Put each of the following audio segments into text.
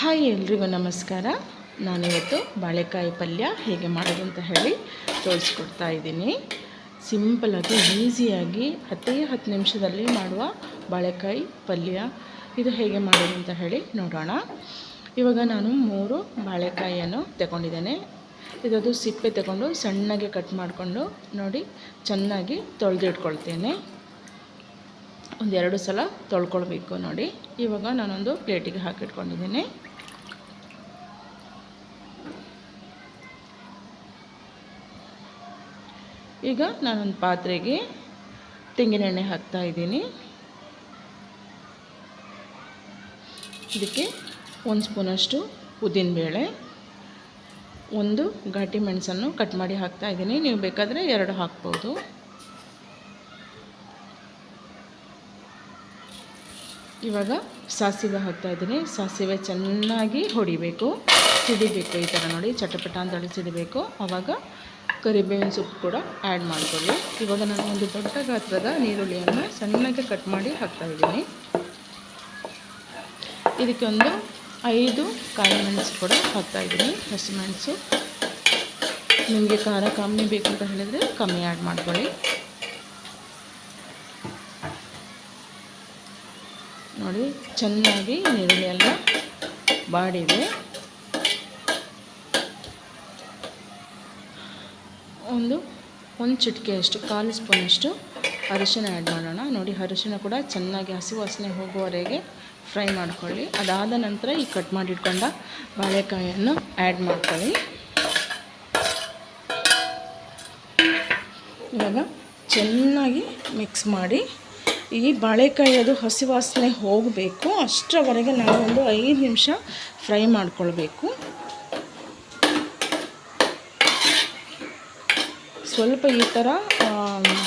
Hi ಎಲ್ರಿಗೂ ನಮಸ್ಕಾರ. ನಾನಿವತ್ತು ಬಾಳೆಕಾಯಿ ಪಲ್ಯ ಹೇಗೆ ಮಾಡೋದು ಅಂತ ಹೇಳಿ ತೋರಿಸ್ಕೊಡ್ತಾ ಇದ್ದೀನಿ. ಸಿಂಪಲಾಗಿ ಈಸಿಯಾಗಿ ಹತ್ತೇ ಹತ್ತು ನಿಮಿಷದಲ್ಲಿ ಮಾಡುವ ಬಾಳೆಕಾಯಿ ಪಲ್ಯ. ಇದು ಹೇಗೆ ಮಾಡೋದು ಅಂತ ಹೇಳಿ ನೋಡೋಣ. ಇವಾಗ ನಾನು ಮೂರು ಬಾಳೆಕಾಯಿಯನ್ನು ತಗೊಂಡಿದ್ದೇನೆ. ಇದೊಂದು ಸಿಪ್ಪೆ ತಗೊಂಡು ಸಣ್ಣಗೆ ಕಟ್ ಮಾಡಿಕೊಂಡು ನೋಡಿ, ಚೆನ್ನಾಗಿ ತೊಳೆದಿಟ್ಕೊಳ್ತೇನೆ. ಒಂದೆರಡು ಸಲ ತೊಳ್ಕೊಳ್ಬೇಕು ನೋಡಿ. ಇವಾಗ ನಾನೊಂದು ಪ್ಲೇಟಿಗೆ ಹಾಕಿಟ್ಕೊಂಡಿದ್ದೀನಿ. ಈಗ ನಾನೊಂದು ಪಾತ್ರೆಗೆ ತೆಂಗಿನೆಣ್ಣೆ ಹಾಕ್ತಾ ಇದ್ದೀನಿ. ಇದಕ್ಕೆ ಒಂದು ಸ್ಪೂನಷ್ಟು ಉದ್ದಿನಬೇಳೆ, ಒಂದು ಘಾಟಿ ಮೆಣಸನ್ನು ಕಟ್ ಮಾಡಿ ಹಾಕ್ತಾ ಇದ್ದೀನಿ. ನೀವು ಬೇಕಾದರೆ ಎರಡು ಹಾಕ್ಬೋದು. ಇವಾಗ ಸಾಸಿವೆ ಹಾಕ್ತಾ ಇದ್ದೀನಿ. ಸಾಸಿವೆ ಚೆನ್ನಾಗಿ ಹೊಡಿಬೇಕು. ಸಿಡಿಬೇಕು ಈ ಥರ ನೋಡಿ. ಚಟಪಟ ಅಂತೇಳಿ ಸಿಡಿಬೇಕು. ಆವಾಗ ಕರಿಬೇವಿನ ಸೊಪ್ಪು ಕೂಡ ಆ್ಯಡ್ ಮಾಡಿಕೊಳ್ಳಿ. ಇವಾಗ ನಾನು ಒಂದು ದೊಡ್ಡ ಗಾತ್ರದ ನೀರುಳ್ಳಿಯನ್ನು ಸಣ್ಣಗೆ ಕಟ್ ಮಾಡಿ ಹಾಕ್ತಾಯಿದ್ದೀನಿ ಇದಕ್ಕೆ ಒಂದು ಐದು ಕಾಯಿ ಮೆಣಸು ಕೂಡ ಹಾಕ್ತಾಯಿದ್ದೀನಿ ಹಸಿಮೆಣಸು ನಿಮಗೆ ಖಾರ ಕಮ್ಮಿ ಬೇಕು ಅಂತ ಹೇಳಿದರೆ ಕಮ್ಮಿ ಆ್ಯಡ್ ಮಾಡ್ಕೊಳ್ಳಿ. ನೋಡಿ, ಚೆನ್ನಾಗಿ ನೀರುಳ್ಳಿ ಎಲ್ಲ ಬಾಡಿದೆ. ಒಂದು ಒಂದು ಚಿಟಿಕೆಯಷ್ಟು ಕಾಲು ಸ್ಪೂನಷ್ಟು ಅರಿಶಿನ ಆ್ಯಡ್ ಮಾಡೋಣ. ನೋಡಿ, ಅರಿಶಿನ ಕೂಡ ಚೆನ್ನಾಗಿ ಹಸಿ ವಾಸನೆ ಹೋಗುವವರೆಗೆ ಫ್ರೈ ಮಾಡ್ಕೊಳ್ಳಿ. ಅದಾದ ನಂತರ ಈ ಕಟ್ ಮಾಡಿಟ್ಕೊಂಡ ಬಾಳೆಕಾಯಿಯನ್ನು ಆ್ಯಡ್ ಮಾಡ್ಕೊಳ್ಳಿ. ಇವಾಗ ಚೆನ್ನಾಗಿ ಮಿಕ್ಸ್ ಮಾಡಿ ಈ ಬಾಳೆಕಾಯಿ ಅದು ಹಸಿ ವಾಸನೆ ಹೋಗಬೇಕು. ಅಷ್ಟರವರೆಗೆ ನಾವು ಒಂದು ಐದು ನಿಮಿಷ ಫ್ರೈ ಮಾಡ್ಕೊಳ್ಬೇಕು. ಸ್ವಲ್ಪ ಈ ಥರ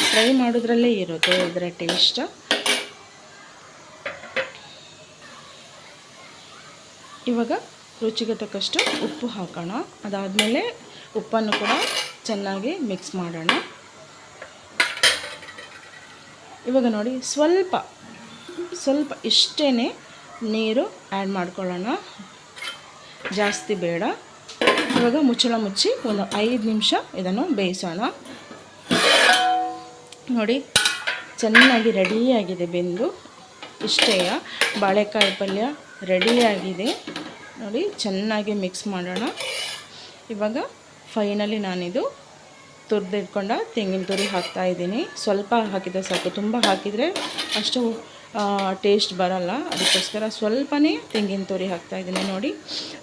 ಫ್ರೈ ಮಾಡೋದ್ರಲ್ಲೇ ಇರುತ್ತೆ ಇದರ ಟೇಸ್ಟ್ ಇವಾಗ ರುಚಿಗೆ ತಕ್ಕಷ್ಟು ಉಪ್ಪು ಹಾಕೋಣ. ಅದಾದಮೇಲೆ ಉಪ್ಪನ್ನು ಕೂಡ ಚೆನ್ನಾಗಿ ಮಿಕ್ಸ್ ಮಾಡೋಣ. ಇವಾಗ ನೋಡಿ, ಸ್ವಲ್ಪ ಸ್ವಲ್ಪ ಇಷ್ಟೇ ನೀರು ಆ್ಯಡ್ ಮಾಡ್ಕೊಳ್ಳೋಣ. ಜಾಸ್ತಿ ಬೇಡ. ಇವಾಗ ಮುಚ್ಚಳ ಮುಚ್ಚಿ ಒಂದು ಐದು ನಿಮಿಷ ಇದನ್ನು ಬೇಯಿಸೋಣ. ನೋಡಿ, ಚೆನ್ನಾಗಿ ರೆಡಿಯಾಗಿದೆ ಬೆಂದು. ಇಷ್ಟೇ, ಬಾಳೆಕಾಯಿ ಪಲ್ಯ ರೆಡಿಯಾಗಿದೆ ನೋಡಿ, ಚೆನ್ನಾಗಿ ಮಿಕ್ಸ್ ಮಾಡೋಣ. ಇವಾಗ ಫೈನಲಿ ನಾನಿದು ತುರಿದಿಟ್ಕೊಂಡ ತೆಂಗಿನ ತುರಿ ಹಾಕ್ತಾಯಿದ್ದೀನಿ ಸ್ವಲ್ಪ ಹಾಕಿದರೆ ಸಾಕು. ತುಂಬ ಹಾಕಿದರೆ ಅಷ್ಟು ಟೇಸ್ಟ್ ಬರಲ್ಲ. ಅದಕ್ಕೋಸ್ಕರ ಸ್ವಲ್ಪನೇ ತೆಂಗಿನ ತುರಿ ಹಾಕ್ತಾಯಿದ್ದೀನಿ ನೋಡಿ.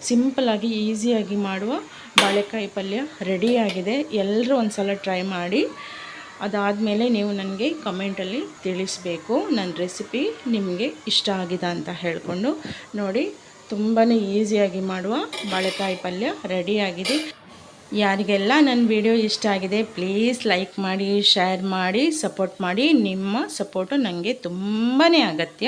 ಸಿಂಪಲಾಗಿ ಈಸಿಯಾಗಿ ಮಾಡುವ ಬಾಳೆಕಾಯಿ ಪಲ್ಯ ರೆಡಿಯಾಗಿದೆ ಎಲ್ಲರೂ ಒಂದು ಸಲ ಟ್ರೈ ಮಾಡಿ. ಅದಾದಮೇಲೆ ನೀವು ನನಗೆ ಕಮೆಂಟಲ್ಲಿ ತಿಳಿಸಬೇಕು. ನನ್ನ ರೆಸಿಪಿ ನಿಮಗೆ ಇಷ್ಟ ಆಗಿದೆ ಅಂತ ಹೇಳಿಕೊಂಡು ನೋಡಿ. ತುಂಬಾ ಈಸಿಯಾಗಿ ಮಾಡುವ ಬಾಳೆಕಾಯಿ ಪಲ್ಯ ರೆಡಿಯಾಗಿದೆ ಯಾರಿಗೆಲ್ಲ ನನ್ನ ವಿಡಿಯೋ ಇಷ್ಟ ಆಗಿದೆ ಪ್ಲೀಸ್ ಲೈಕ್ ಮಾಡಿ ಶೇರ್ ಮಾಡಿ ಸಪೋರ್ಟ್ ಮಾಡಿ, ನಿಮ್ಮ ಸಪೋರ್ಟು ನನಗೆ ತುಂಬಾ ಅಗತ್ಯ.